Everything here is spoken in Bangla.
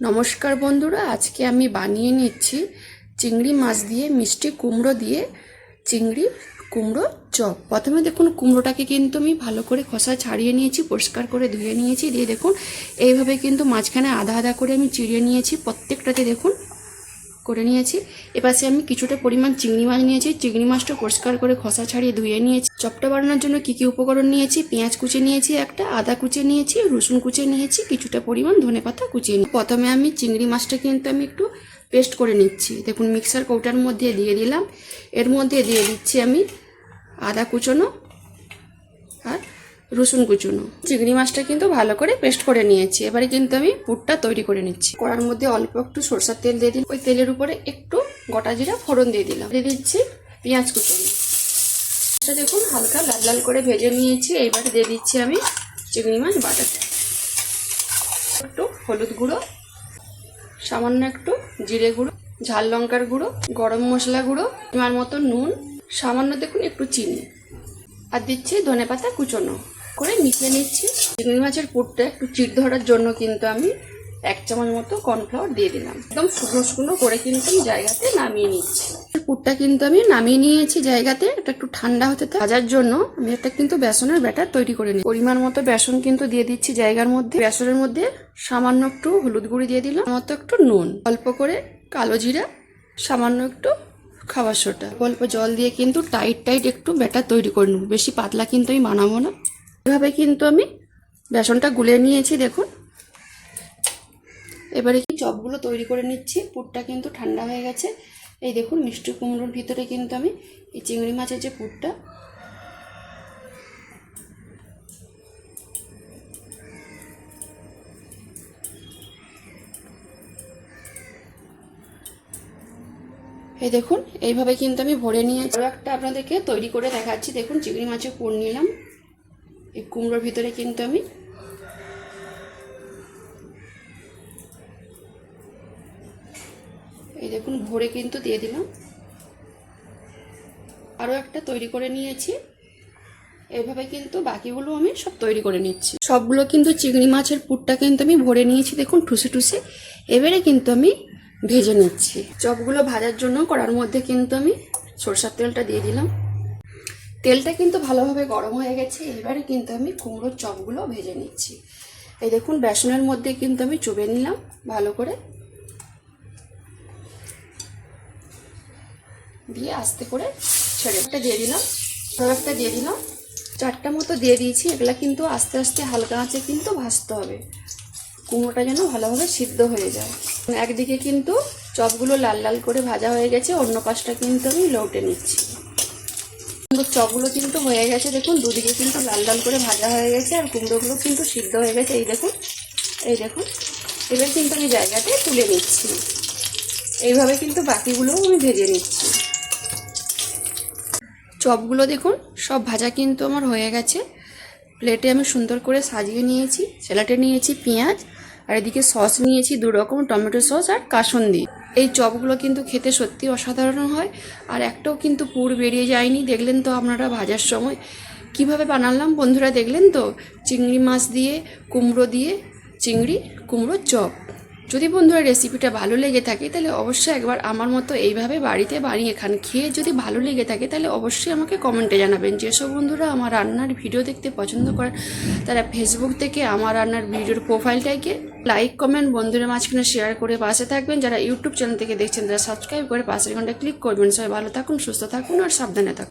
নমস্কার বন্ধুরা, আজকে আমি বানিয়ে নিচ্ছি চিংড়ি মাছ দিয়ে মিষ্টি কুমড়ো দিয়ে চিংড়ি কুমড়ো চপ। প্রথমে দেখুন কুমড়োটাকে কিন্তু আমি ভালো করে খোসা ছাড়িয়ে নিয়েছি, পরিষ্কার করে ধুয়ে নিয়েছি। দিয়ে দেখুন, এইভাবে কিন্তু মাঝখানে আধা আধা করে আমি চিড়িয়ে নিয়েছি। প্রত্যেকটাতে দেখুন করে নিয়েছি। এপাশে আমি কিছুটা পরিমাণ চিংড়ি মাছ নিয়েছি। চিংড়ি মাছটা পরিষ্কার করে খোসা ছাড়িয়ে ধুয়ে নিয়েছি। চপটা বানানোর জন্য কী কী উপকরণ নিয়েছি? পেঁয়াজ কুচি নিয়েছি একটা, আদা কুচি নিয়েছি, রসুন কুচি নিয়েছি, কিছুটা পরিমাণ ধনে পাতা কুচিয়ে নিই প্রথমে আমি চিংড়ি মাছটা কিন্তু আমি একটু পেস্ট করে নিচ্ছি। দেখুন, মিক্সার কৌটার মধ্যে দিয়ে দিলাম। এর মধ্যে দিয়ে দিচ্ছি আমি আদা কুচোনো আর রসুন কুচুনো। চিংড়ি মাছটা কিন্তু ভালো করে পেস্ট করে নিয়েছি। এবারে কিন্তু আমি পুরটা তৈরি করে নিচ্ছি। কড়ার মধ্যে অল্প একটু সরষার তেল দিয়ে দিলাম। ওই তেলের উপরে একটু গোটা জিরা ফোড়ন দিয়ে দিলাম। দিয়ে দিচ্ছি পেঁয়াজ কুচুনো। এটা দেখুন হালকা লাল লাল করে ভেজে নিয়েছি। এইবারে দিয়ে দিচ্ছি আমি চিংড়ি মাছ বাটাটা একটু হলুদ গুঁড়ো, সামান্য একটু জিরে গুঁড়ো, ঝাল লঙ্কার গুঁড়ো, গরম মশলা গুঁড়ো আমার মতো নুন, সামান্য দেখুন একটু চিনি। আর দিচ্ছি ধনে পাতা কুচোনো। করে মিশিয়ে নিচ্ছি। চিংড়ি মাছের পুরটা একটু চিট ধরার জন্য কিন্তু আমি এক চামচ মতো কর্নফ্লাওয়ার দিয়ে দিলাম। একদম শুকনো শুকনো করে কিন্তু আমি জায়গাতে নামিয়ে নিচ্ছি। পুরটা কিন্তু আমি নামিয়ে নিয়েছি জায়গাতে। এটা একটু ঠান্ডা হতে ভাজার জন্য আমি একটা কিন্তু বেসনের ব্যাটার তৈরি করে নিই পরিমাণ মতো বেসন কিন্তু দিয়ে দিচ্ছি জায়গার মধ্যে। বেসনের মধ্যে সামান্য একটু হলুদ গুঁড়ি দিয়ে দিলাম। মতো একটু নুন। অল্প করে কালো জিরা, সামান্য একটু খাবার সোটা অল্প জল দিয়ে কিন্তু টাইট টাইট একটু ব্যাটার তৈরি করে নেব। বেশি পাতলা কিন্তু আমি বানাবো না। এভাবে কিন্তু আমি বেসনটা গুলে নিয়েছি, দেখুন। এবারে কি চপগুলো তৈরি করে নিচ্ছি। পুরটা কিন্তু ঠান্ডা হয়ে গেছে। এই দেখুন মিষ্টি কুমড়োর ভিতরে কিন্তু আমি এই চিংড়ি মাছের যে পুরটা এই দেখুন, এইভাবে কিন্তু আমি ভরে নিয়েছি। আরও একটা আপনাদেরকে তৈরি করে দেখাচ্ছি। দেখুন, চিংড়ি মাছের পুর নিলাম। এই কুমড়োর ভিতরে কিন্তু আমি এই দেখুন, ভরে কিন্তু দিয়ে দিলাম। আরও একটা তৈরি করে নিয়েছি। এইভাবে কিন্তু বাকিগুলো আমি সব তৈরি করে নিচ্ছি। সবগুলো কিন্তু চিংড়ি মাছের পুরটা কিন্তু আমি ভরে নিয়েছি। দেখুন, ঠুসে ঠুসে। এবারে কিন্তু আমি ভেজে নিচ্ছি। চপগুলো ভাজার জন্য কড়ার মধ্যে কিন্তু আমি সরষার তেলটা দিয়ে দিলাম। তেলটা কিন্তু ভালোভাবে গরম হয়ে গেছে এবারে কিন্তু আমি কুমড়োর চপগুলো ভেজে নিচ্ছি। এই দেখুন বেসনের মধ্যে কিন্তু আমি চুবে নিলাম ভালো করে। দিয়ে আস্তে করে ছেড়ে একটা দিয়ে দিলাম একটা দিয়ে দিলাম। চারটা মতো দিয়ে দিয়েছি এগুলা কিন্তু আস্তে আস্তে হালকা আঁচে কিন্তু ভাজতে হবে। কুমড়োটা যেন ভালোভাবে সিদ্ধ হয়ে যায়। একদিকে কিন্তু চপগুলো লাল লাল করে ভাজা হয়ে গেছে, অন্য পাশটা কিন্তু আমি লৌটে নিচ্ছি। চপগুলো কিন্তু হয়ে গেছে, দেখুন, দুদিকে কিন্তু লাল লাল করে ভাজা হয়ে গেছে আর কুমড়োগুলো কিন্তু সিদ্ধ হয়ে গেছে। এই দেখুন এই দেখুন, এবার কিন্তু আমি জায়গাতে তুলে নিচ্ছি। এইভাবে কিন্তু বাকিগুলোও আমি ভেজে নিচ্ছি। চপগুলো দেখুন, সব ভাজা কিন্তু আমার হয়ে গেছে। প্লেটে আমি সুন্দর করে সাজিয়ে নিয়েছি, স্যালাডে নিয়েছি, পেঁয়াজ আর এদিকে সস নিয়েছি দু রকম, টমেটো সস আর কাসন্দি। এই চপগুলো কিন্তু খেতে সত্যি অসাধারণ হয়, আর একটাও কিন্তু পুর বেরিয়ে যায়নি। দেখলেন তো আপনারা ভাজার সময়। কীভাবে বানালাম বন্ধুরা দেখলেন তো? চিংড়ি মাছ দিয়ে, কুমড়ো দিয়ে, চিংড়ি, কুমড়োর চপ। যদি বন্ধুরা রেসিপিটা ভালো লেগে থাকে, তাহলে অবশ্যই একবার আমার মতো এইভাবে বাড়িতে বানিয়ে খান। খেয়ে যদি ভালো লেগে থাকে, তাহলে অবশ্যই আমাকে কমেন্টে জানাবেন। যেসব বন্ধুরা আমার রান্নার ভিডিও দেখতে পছন্দ করেন, তারা ফেসবুক থেকে আমার রান্নার ভিডিওর প্রোফাইলটাকে লাইক কমেন্ট বন্ধুদের মাঝখানে শেয়ার করে পাশে থাকবেন। যারা ইউটিউব চ্যানেল থেকে দেখছেন, তারা সাবস্ক্রাইব করে পাশের ঘণ্টা ক্লিক করবেন। সবাই ভালো থাকুন, সুস্থ থাকুন, আর সাবধানে থাকুন।